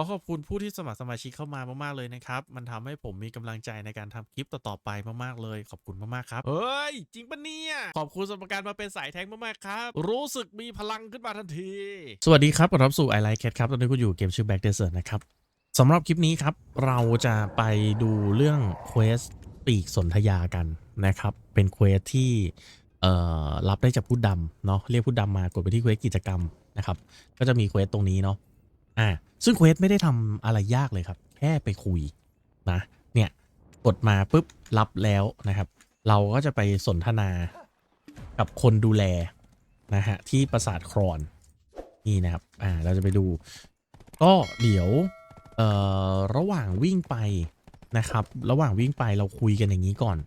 ขอขอบคุณผู้ที่สมัครสมาชิกเข้ามามากๆเลยนะครับ มันทำให้ผมมีกำลังใจในการทำคลิปต่อๆไปมากๆเลย ขอบคุณมากๆครับ เฮ้ย จริงปะเนี่ย ขอบคุณสำหรับการมาเป็นสายแทงมากๆครับ รู้สึกมีพลังขึ้นมาทันที สวัสดีครับขอรับสู่ i l i k e Cat ครับตอนนี้คุณอยู่เกมชื่อ Back Desert นะครับสำหรับคลิปนี้ครับ เราจะไปดูเรื่องเควสปีกสนธยากันนะครับ เป็นเควสที่เอ่อรับได้จากผู้ดำเนาะเรียกผู้ดำมากดไปที่เควสกิจกรรมนะครับ ก็จะมีเควสตรงนี้เนาะ อ่าซึ่งเควสไม่ได้ทำอะไรยากเลยครับ แค่ไปคุยนะเนี่ยกดมาปุ๊บรับแล้วนะครับ เราก็จะไปสนทนากับคนดูแลนะฮะที่ปราสาทครอนนี่นะครับอ่าเราจะไปดู ก็เดี๋ยวเอ่อระหว่างวิ่งไปนะครับ ระหว่างวิ่งไปเราคุยกันอย่างนี้ก่อน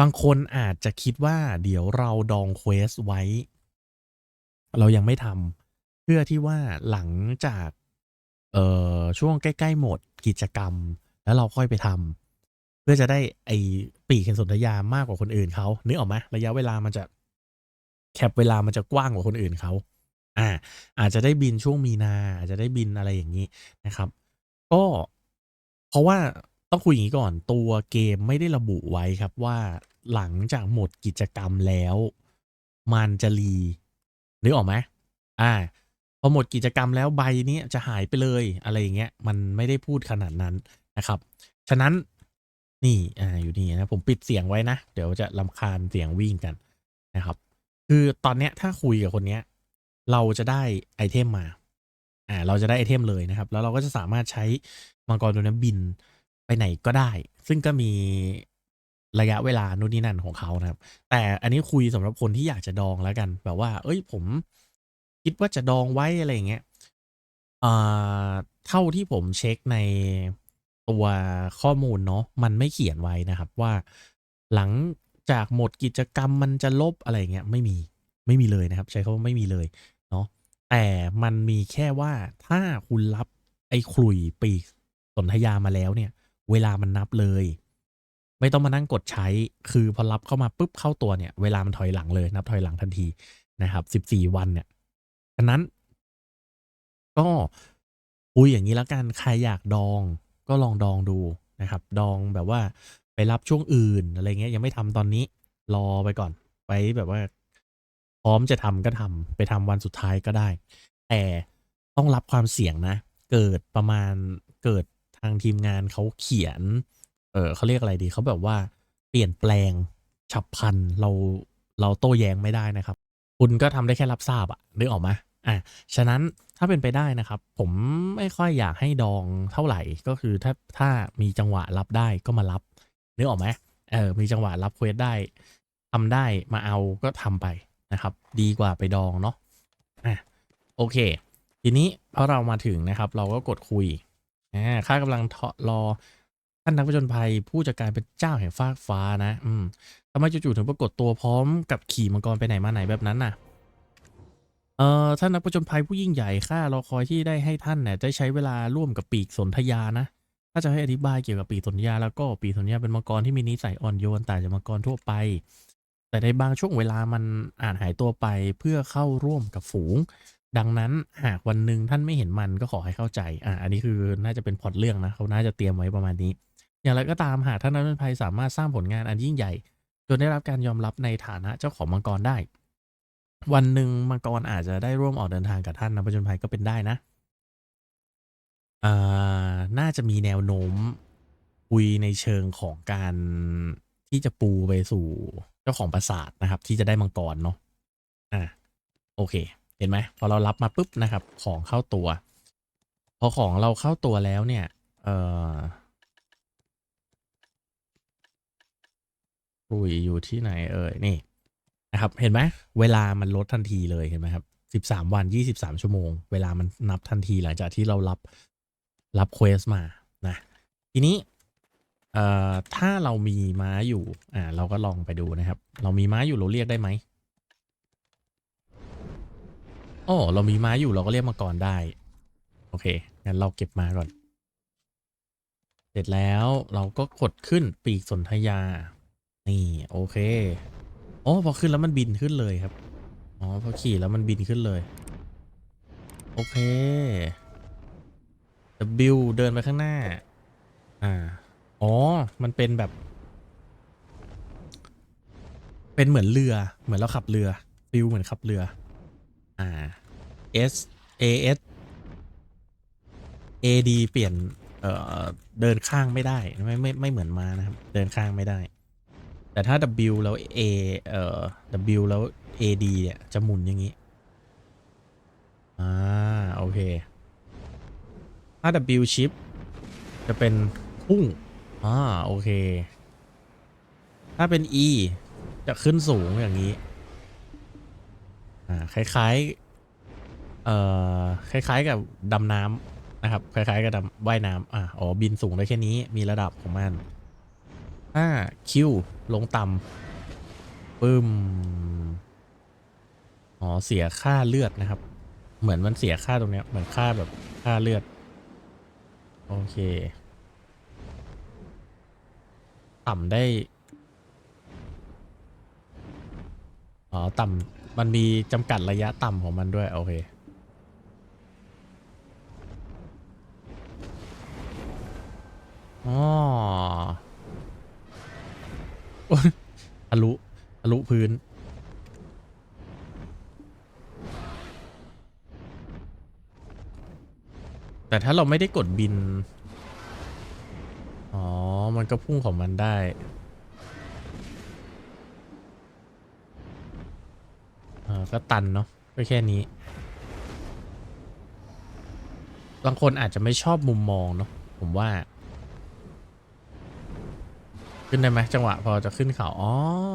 บางคนอาจจะคิดว่าเดี๋ยวเราดองเควสไว้ เรายังไม่ทำ เพื่อที่ว่าหลังจากเอ่อช่วงใกล้ๆหมดกิจกรรม แล้วเราค่อยไปทำเพื่อจะได้ไอปีกเข็นสนธยามากกว่าคนอื่นเขานึกออกไหมระยะเวลามันจะแคปเวลามันจะกว้างกว่าคนอื่นเขาอ่า อาจจะได้บินช่วงมีนา อาจจะได้บินอะไรอย่างนี้นะครับ ก็เพราะว่าต้องคุยอย่างนี้ก่อนตัวเกมไม่ได้ระบุไว้ครับว่าหลังจากหมดกิจกรรมแล้ว มันจะรีนึกออกไหมอ่า พอหมดกิจกรรมแล้วใบนี้จะหายไปเลยอะไรอย่างเงี้ยมันไม่ได้พูดขนาดนั้นนะครับ ฉะนั้นนี่อ่าอยู่นี่นะผมปิดเสียงไว้นะ เดี๋ยวจะลำคาญเสียงวิ่งกันนะครับ คือตอนเนี้ยถ้าคุยกับคนเนี้ย เราจะได้ไอเทมมาอ่าเราจะได้ไอเทมเลยนะครับ แล้วเราก็จะสามารถใช้มังกรตัวนั้นบินไปไหนก็ได้ ซึ่งก็มีระยะเวลานู่นนี่นั่นของเขานะครับ แต่อันนี้คุยสำหรับคนที่อยากจะดองแล้วกัน แบบว่า เอ้ยผม คิดว่าจะดองไว้อะไรอย่างเงี้ยเท่าที่ผมเช็คในตัวข้อมูลเนาะมันไม่เขียนไว้นะครับว่าหลังจากหมดกิจกรรมมันจะลบอะไรเงี้ยไม่มีไม่มีเลยนะครับ ใช้คำว่าไม่มีเลยเนาะแต่มันมีแค่ว่าถ้าคุณรับไอ้ขลุยปีกสนธยามาแล้วเนี่ย เวลามันนับเลย ไม่ต้องมานั่งกดใช้คือพอรับเข้ามาปุ๊บเข้าตัวเนี่ย เวลามันถอยหลังเลยนับถอยหลังทันทีนะครับ 14 วันเนี่ย ฉะนั้น ก็คุยอย่างนี้แล้วกัน ใครอยากดองก็ลองดองดูนะครับ ดองแบบว่าไปรับช่วงอื่นอะไรเงี้ยยังไม่ทำตอนนี้ รอไปก่อน ไปแบบว่า พร้อมจะทำก็ทำไปทำวันสุดท้ายก็ได้ แต่ต้องรับความเสี่ยงนะ เกิดประมาณเกิดทางทีมงานเขาเขียน เออเขาเรียกอะไรดีเขาแบบว่าเปลี่ยนแปลงฉับพลันเราเราโต้แย้งไม่ได้นะครับ คุณก็ทำได้แค่รับทราบอะนึกออกไหม อะฉะนั้นถ้าเป็นไปได้นะครับ ผมไม่ค่อยอยากให้ดองเท่าไหร่ก็คือถ้าถ้ามีจังหวะรับได้ก็มารับนึกออกไหมเออมีจังหวะรับเควสได้ทำได้มาเอาก็ทำไปนะครับ ดีกว่าไปดองเนาะอะโอเค ทีนี้พอเรามาถึงนะครับ เราก็กดคุยอ่าข้ากำลังเทาะรอท่านนักผจญภัยผู้จัดการเป็นเจ้าแห่งฟากฟ้านะ อืมทำไมจู่ๆถึงปรากฏตัวพร้อมกับขี่มังกรไปไหนมาไหนแบบนั้นน่ะ เอ่อท่านนักผจญภัยผู้ยิ่งใหญ่ข้ารอคอยที่ได้ให้ท่านเนี่ยได้ใช้เวลาร่วมกับปีกสนธยานะ ถ้าจะให้อธิบายเกี่ยวกับปีกสนธยาแล้วก็ปีกสนธยาเป็นมังกรที่มีนิสัยอ่อนโยนต่างจากมังกรทั่วไป แต่ในบางช่วงเวลามันอาจหายตัวไปเพื่อเข้าร่วมกับฝูง ดังนั้นหากวันหนึ่งท่านไม่เห็นมันก็ขอให้เข้าใจ อ่า อันนี้คือน่าจะเป็นพล็อตเรื่องนะเขาน่าจะเตรียมไว้ประมาณนี้ อย่างไรก็ตามหากท่านนักผจญภัยสามารถสร้างผลงานอันยิ่งใหญ่ จนได้รับการยอมรับในฐานะเจ้าของมังกรได้ วันหนึ่งมังกรอาจจะได้ร่วมออกเดินทางกับท่านนักผจญภัยก็เป็นได้นะอ่าน่าจะมีแนวโน้มคุยในเชิงของการที่จะปูไปสู่เจ้าของปราสาทนะครับ ที่จะได้มังกรเนาะอ่าโอเค เห็นไหมพอเรารับมาปุ๊บนะครับ ของเข้าตัว พอของเราเข้าตัวแล้วเนี่ย เอ่อคุยอยู่ที่ไหนเอ่ยนี่ นะครับเห็นไหมเวลามันลดทันทีเลยเห็นไหมครับสิบสามวันยี่สิบสามชั่วโมง เวลามันนับทันทีหลังจากที่เรารับรับเควสมานะทีนี้เอ่อถ้าเรามีม้าอยู่อ่าเราก็ลองไปดูนะครับ เรามีม้าอยู่เราเรียกได้ไหมโอ้เรามีม้าอยู่เราก็เรียกมาก่อนได้ โอเคงั้นเราเก็บมาก่อน เสร็จแล้วเราก็กดขึ้นปีกสนธยา นี่ โอเค อ๋อพอขึ้นแล้วมันบินขึ้นเลยครับ อ๋อพอขี่แล้วมันบินขึ้นเลย โอเค W เดินไปข้างหน้า อ่า อ๋อ มันเป็นแบบ เป็นเหมือนเรือ เหมือนเราขับเรือ ฟิลเหมือนขับเรือ อ่า S A S A D เปลี่ยน เอ่อ เดินข้างไม่ได้ ไม่ไม่ไม่เหมือนมานะครับ เดินข้างไม่ได้ แต่ถ้า W แล้ว A เอ่อ W แล้ว A D เนี่ย จะหมุนอย่างนี้ อ่า โอเค ถ้า W shift จะเป็นพุ่ง อ่า โอเค ถ้าเป็น E จะขึ้นสูงอย่างนี้ อ่า คล้ายๆ เอ่อ คล้ายๆ กับดำน้ำนะครับ คล้ายๆ กับดำว่ายน้ำอ่าอ๋อ บินสูงได้แค่นี้ มีระดับของมัน ถ้า Q ลงต่ำปึ้มอ๋อเสียค่าเลือดนะครับ เหมือนมันเสียค่าตรงเนี้ยเหมือนค่าแบบค่าเลือด โอเค ต่ำได้อ๋อต่ำมันมีจำกัดระยะต่ำของมันด้วย โอเคอ๋อ ทะลุทะลุพื้น แต่ถ้าเราไม่ได้กดบิน อ๋อ มันก็พุ่งของมันได้อ่าก็ตันเนาะก็แค่นี้ บางคนอาจจะไม่ชอบมุมมองเนาะผมว่า ขึ้นได้ไหมจังหวะพอจะขึ้นเขาอ๋อ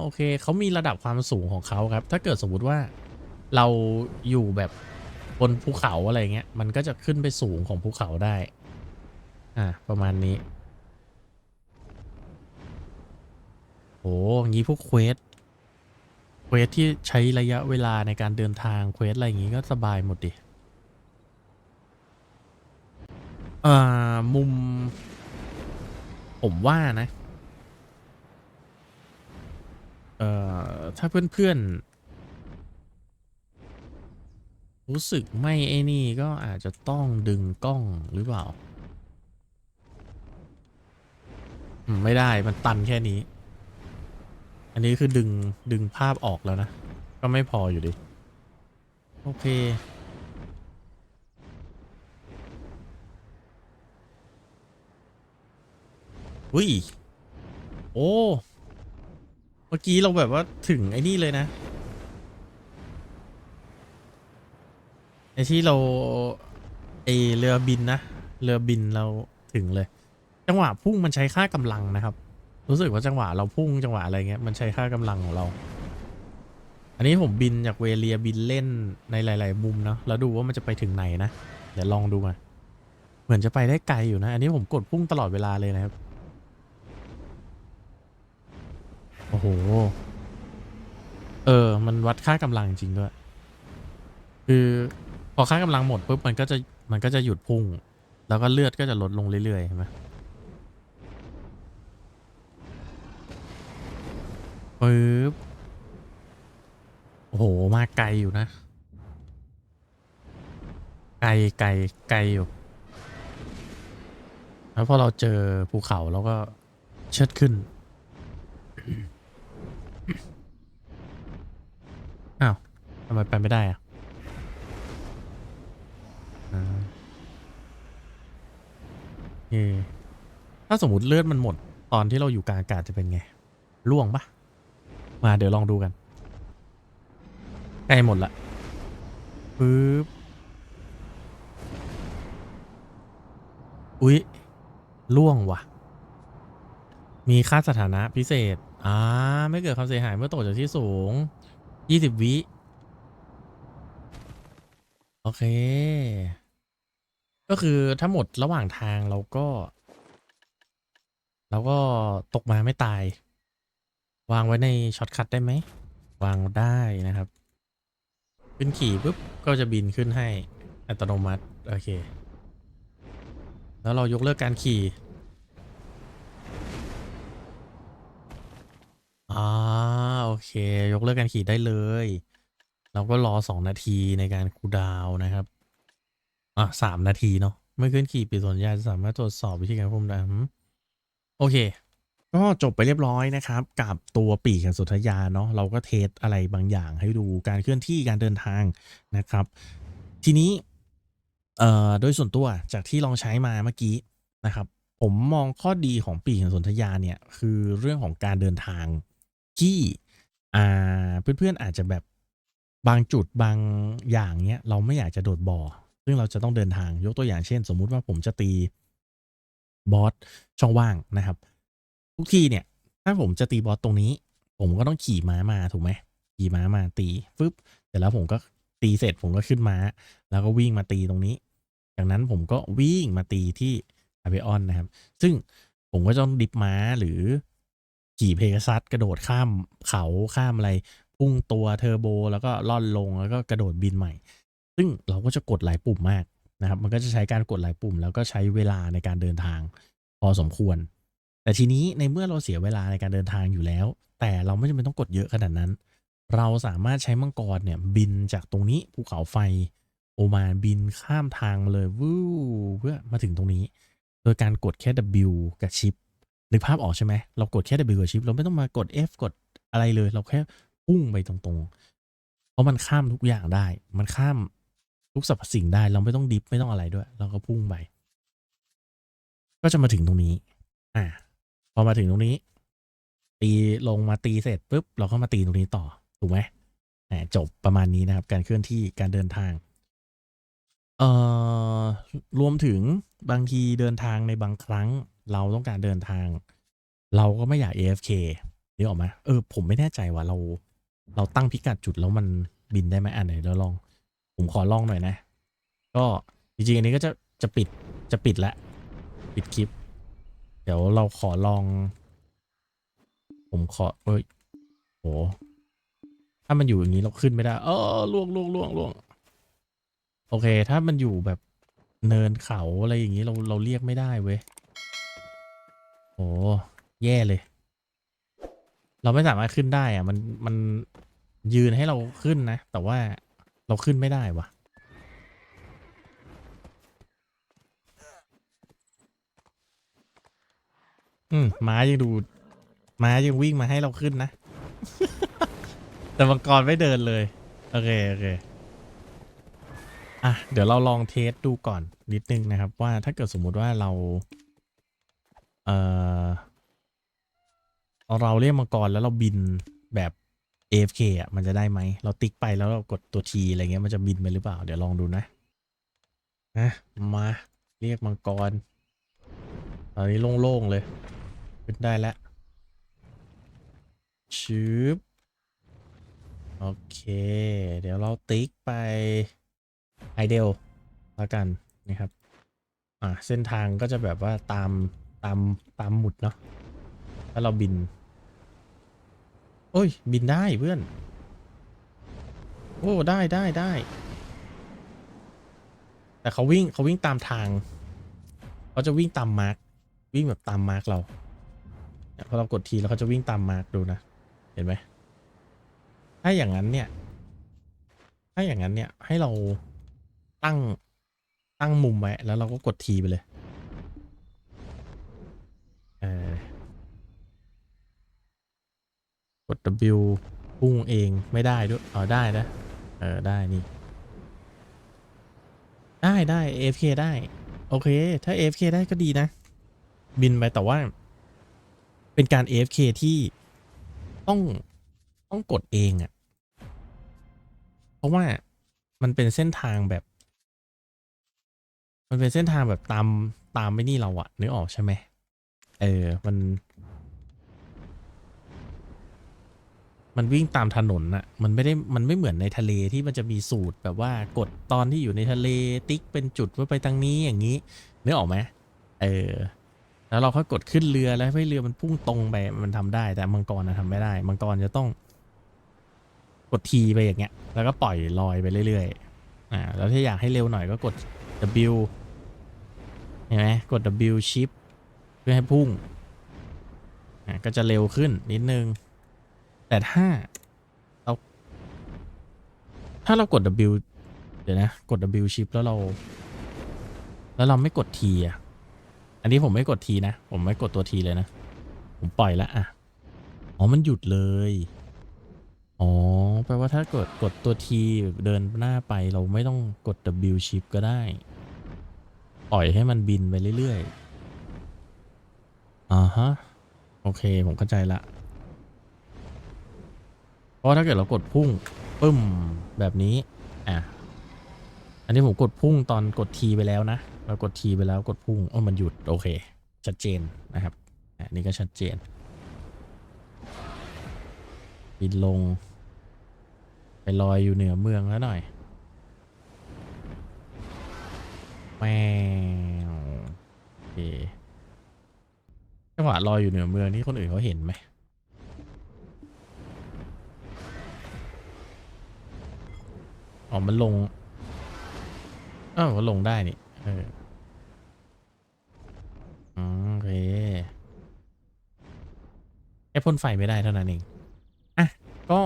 โอเคเขามีระดับความสูงของเขาครับ ถ้าเกิดสมมติว่าเราอยู่แบบบนภูเขาอะไรเงี้ยมันก็จะขึ้นไปสูงของภูเขาได้ อ่าประมาณนี้โอ้งี้พวกเควสเควสที่ใช้ระยะเวลาในการเดินทางเควสอะไรอย่างงี้ก็สบายหมดดิอ่ามุม ผมว่านะ เอ่อ ถ้าเพื่อนๆ รู้สึกไม่ไอ้นี่ก็อาจจะต้องดึงกล้องหรือเปล่า ไม่ได้มันตันแค่นี้ อันนี้คือดึงดึงภาพออกแล้วนะ ก็ไม่พออยู่ดิโอเคอุ้ย โอ้ เมื่อกี้เราแบบว่าถึงไอ้นี่เลยนะไอ้ที่เราไอเรือบินนะ เรือบินเราถึงเลย จังหวะพุ่งมันใช้ค่ากำลังนะครับ รู้สึกว่าจังหวะเราพุ่งจังหวะอะไรเงี้ยมันใช้ค่ากำลังของเรา อันนี้ผมบินจากเวเลียบินเล่นในหลาย ๆ มุมเนาะแล้วดูว่ามันจะไปถึงไหนนะเดี๋ยวลองดูมาเหมือนจะไปได้ไกลอยู่นะ อันนี้ผมกดพุ่งตลอดเวลาเลยนะครับ โอ้โห เออ มันวัดค่ากำลังจริงด้วย คือพอค่ากำลังหมดปุ๊บมันก็จะมันก็จะหยุดพุ่ง แล้วก็เลือดก็จะลดลงเรื่อยๆใช่ไหมปึ๊บ โอ้โห มาไกลอยู่นะ ไกลไกลไกลอยู่ แล้วพอเราเจอภูเขาเราก็เชิดขึ้น อ้าว ทำไมไปไม่ได้อะอ่าโอถ้าสมมติเลือดมันหมด ตอนที่เราอยู่กลางอากาศจะเป็นไงล่วงปะมาเดี๋ยวลองดูกันใกล้หมดละปึ๊บอุ๊ยล่วงว่ะ มีค่าสถานะพิเศษ อ่า ไม่เกิดความเสียหายเมื่อตกจากที่สูงยี่สิบวิ อเค ก็คือถ้าหมดระหว่างทางเราก็ เราก็ตกมาไม่ตาย วางไว้ในช็อตคัทได้ไหม วางได้นะครับ ขึ้นขี่ปุ๊บ ก็จะบินขึ้นให้อัตโนมัติ โอเค แล้วเรายกเลิกการขี่อ่าโอเค ยกเลิกการขี่ได้เลย เราก็รอสองนาทีในการคูดาวนะครับ อะสามนาทีเนาะเมื่อขึ้นขี่ปิดสัญญาณสามารถตรวจสอบวิธีการควบคุมได้โอเค ก็จบไปเรียบร้อยนะครับ กับตัวปีกแห่งสนธยาเนาะเราก็เทสอะไรบางอย่างให้ดูการเคลื่อนที่การเดินทางนะครับ ทีนี้เอ่อโดยส่วนตัวจากที่ลองใช้มาเมื่อกี้นะครับ ผมมองข้อดีของปีกแห่งสนธยาเนี่ยคือเรื่องของการเดินทางที่อ่าเพื่อนๆอาจจะแบบ บางจุดบางอย่างเนี้ยเราไม่อยากจะโดดบ่อ ซึ่งเราจะต้องเดินทางยกตัวอย่างเช่น สมมุติว่าผมจะตีบอสช่องว่างนะครับ ทุกทีเนี่ย ถ้าผมจะตีบอสตรงนี้ ผมก็ต้องขี่ม้ามาถูกไหมขี่ม้ามาตีฟึบเสร็จแล้วผมก็ตีเสร็จผมก็ขึ้นม้า แล้วก็วิ่งมาตีตรงนี้ จากนั้นผมก็วิ่งมาตีที่อาเบออนนะครับ ซึ่งผมก็ต้องดิฟม้าหรือขี่เพกาซัสกระโดดข้ามเขาข้ามอะไร พุ่งตัวเทอร์โบแล้วก็ล่อนลงแล้วก็กระโดดบินใหม่ ซึ่งเราก็จะกดหลายปุ่มมากนะครับ มันก็จะใช้การกดหลายปุ่ม แล้วก็ใช้เวลาในการเดินทาง พอสมควร แต่ทีนี้ในเมื่อเราเสียเวลาในการเดินทางอยู่แล้ว แต่เราไม่จำเป็นต้องกดเยอะขนาดนั้น เราสามารถใช้มังกรเนี่ยบินจากตรงนี้ภูเขาไฟโอมานบินข้ามทางมาเลยวู้เพื่อมาถึงตรงนี้ โดยการกดแค่ W กับชิปนึกภาพออกใช่ไหมเรากดแค่ W กับชิปเราไม่ต้องมากด F กดอะไรเลย เราแค่ พุ่งไปตรงๆ เพราะมันข้ามทุกอย่างได้ มันข้ามทุกสรรพสิ่งได้ เราไม่ต้องดิฟไม่ต้องอะไรด้วย เราก็พุ่งไป ก็จะมาถึงตรงนี้ อ่า พอมาถึงตรงนี้ ตีลงมาตีเสร็จปุ๊บ เราก็มาตีตรงนี้ต่อ ถูกไหมอ่จบประมาณนี้นะครับ การเคลื่อนที่การเดินทาง เอ่อ รวมถึงบางทีเดินทางในบางครั้ง เราต้องการเดินทาง เราก็ไม่อยาก AFK นึกออกไหมเออ ผมไม่แน่ใจว่าเรา เราตั้งพิกัดจุดแล้วมันบินได้ไหมอันไหนเราลอง ผมขอลองหน่อยนะ ก็จริงๆอันนี้ก็จะจะปิดจะปิดละปิดคลิป เดี๋ยวเราขอลอง ผมขอเอ้ยโหถ้ามันอยู่อย่างนี้เราขึ้นไม่ได้ เออล่วงล่วงล่วงล่วงโอเค ถ้ามันอยู่แบบเนินเขาอะไรอย่างนี้เราเราเรียกไม่ได้เว้ยโอ้แย่เลย เราไม่สามารถขึ้นได้อะมันมันยืนให้เราขึ้นนะ แต่ว่าเราขึ้นไม่ได้วะอืมม้ายังดูม้ายังวิ่งมาให้เราขึ้นนะ แต่มังกรไม่เดินเลย โอเค โอเค อะ เดี๋ยวเราลองเทสดูก่อนนิดนึงนะครับ ว่าถ้าเกิดสมมุติว่าเรา เอ่อ เราเรียกมังกรแล้วเราบินแบบ AFK อะมันจะได้ไหม เราติ๊กไปแล้วเรากดตัวทีอะไรเงี้ยมันจะบินไปหรือเปล่า เดี๋ยวลองดูนะนะมาเรียกมังกรตอนนี้โล่งๆเลยขึ้นได้แล้วชืบโอเค เดี๋ยวเราติ๊กไปไอเดลแล้วกันนะครับ อ่าเส้นทางก็จะแบบว่าตามตามตามหมุดเนาะถ้าเราบิน อ้ย บินได้เพื่อน โอ้ ได้ได้ได้ แต่เขาวิ่งเขาวิ่งตามทาง เขาจะวิ่งตามมาร์กวิ่งแบบตามมาร์กเราพอเรากดทีแล้วเขาจะวิ่งตามมาร์กดูนะ เห็นไหม ถ้าอย่างนั้นเนี่ย ถ้าอย่างนั้นเนี่ย ให้เราตั้งตั้งมุมไว้แล้วเราก็กดทีไปเลย เออ กด W พุ่งเองไม่ได้ด้วยอ๋อได้นะ เออ ได้นี่ ได้ได้ AFK ได้ โอเค ถ้า AFK ได้ก็ดีนะ บินไปแต่ว่า เป็นการ AFK ที่ต้องต้องกดเองอะ่ะ เพราะว่ามันเป็นเส้นทางแบบ มันเป็นเส้นทางแบบตามตามไม่นี่เราอะนึกออกใช่ไหมเออ มัน มันวิ่งตามถนนน่ะมันไม่ได้มันไม่เหมือนในทะเลที่มันจะมีสูตรแบบว่ากดตอนที่อยู่ในทะเลติ๊กเป็นจุดไว้ไปทางนี้อย่างนี้นึกออกไหมเออแล้วเราค่อยกดขึ้นเรือแล้วให้เรือมันพุ่งตรงไปมันทำได้ แต่มังกรนะทำไม่ได้ มังกรจะต้อง กดทีไปอย่างเงี้ย แล้วก็ปล่อยลอยไปเรื่อยๆอ่าแล้วถ้าอยากให้เร็วหน่อยก็กด W เห็นไหมกด W shift เพื่อให้พุ่งอ่าก็จะเร็วขึ้นนิดนึง แต่ถ้าเรา ถ้าเรากด W เดี๋ยวนะ กด W shift แล้วเรา แล้วเราไม่กดทีอะ อันนี้ผมไม่กดทีนะ ผมไม่กดตัวทีเลยนะ ผมปล่อยแล้วอะ อ๋อ มันหยุดเลย อ๋อ แปลว่าถ้ากดกดตัวทีเดินหน้าไปเราไม่ต้องกด W shift ก็ได้ ปล่อยให้มันบินไปเรื่อยๆอ่าฮะ โอเค ผมเข้าใจละ ราะถ้าเกิดเรากดพุ่งปึ้มแบบนี้อะอันนี้ผมกดพุ่งตอนกดทีไปแล้วนะเรากดทีไปแล้วกดพุ่งเออมันหยุดโอเค ชัดเจนนะครับอันนี้ก็ชัดเจนบินลง ไปลอยอยู่เหนือเมืองแล้วหน่อยแมวโอเคจังหวะลอยอยู่เหนือเมืองนี่คนอื่นเขาเห็นไหม อ๋อ มันลงอ้าวมันลงได้นี่เอออืมโอเคแค่พ่นไฟไม่ได้เท่านั้นเอง อะ ก็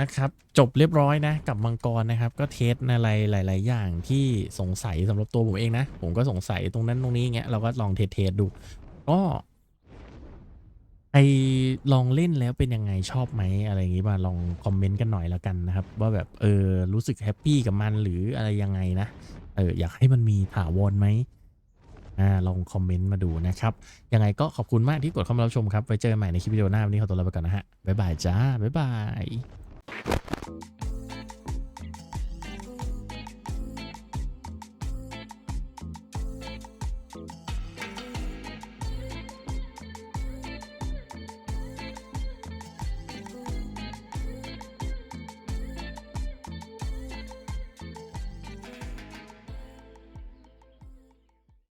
นะครับจบเรียบร้อยนะกับมังกรนะครับก็เทสอะไรหลาย ๆ อย่างที่สงสัยสำหรับตัวผมเองนะ ผมก็สงสัยตรงนั้นตรงนี้เงี้ยเราก็ลองเทสเทสดู ก็ ใครลองเล่นแล้วเป็นยังไงชอบไหมอะไรอย่างงี้มาลองคอมเมนต์กันหน่อยแล้วกันนะครับ ว่าแบบเออรู้สึกแฮปปี้กับมันหรืออะไรยังไงนะเอออยากให้มันมีถาวรไหมอ่าลองคอมเมนต์มาดูนะครับ ยังไงก็ขอบคุณมากที่กดเข้ามารับชมครับไว้เจอกันใหม่ในคลิปวิดีโอหน้าวันนี้ขอตัวลาไปก่อนนะฮะบ๊ายบายจ้าบ๊ายบาย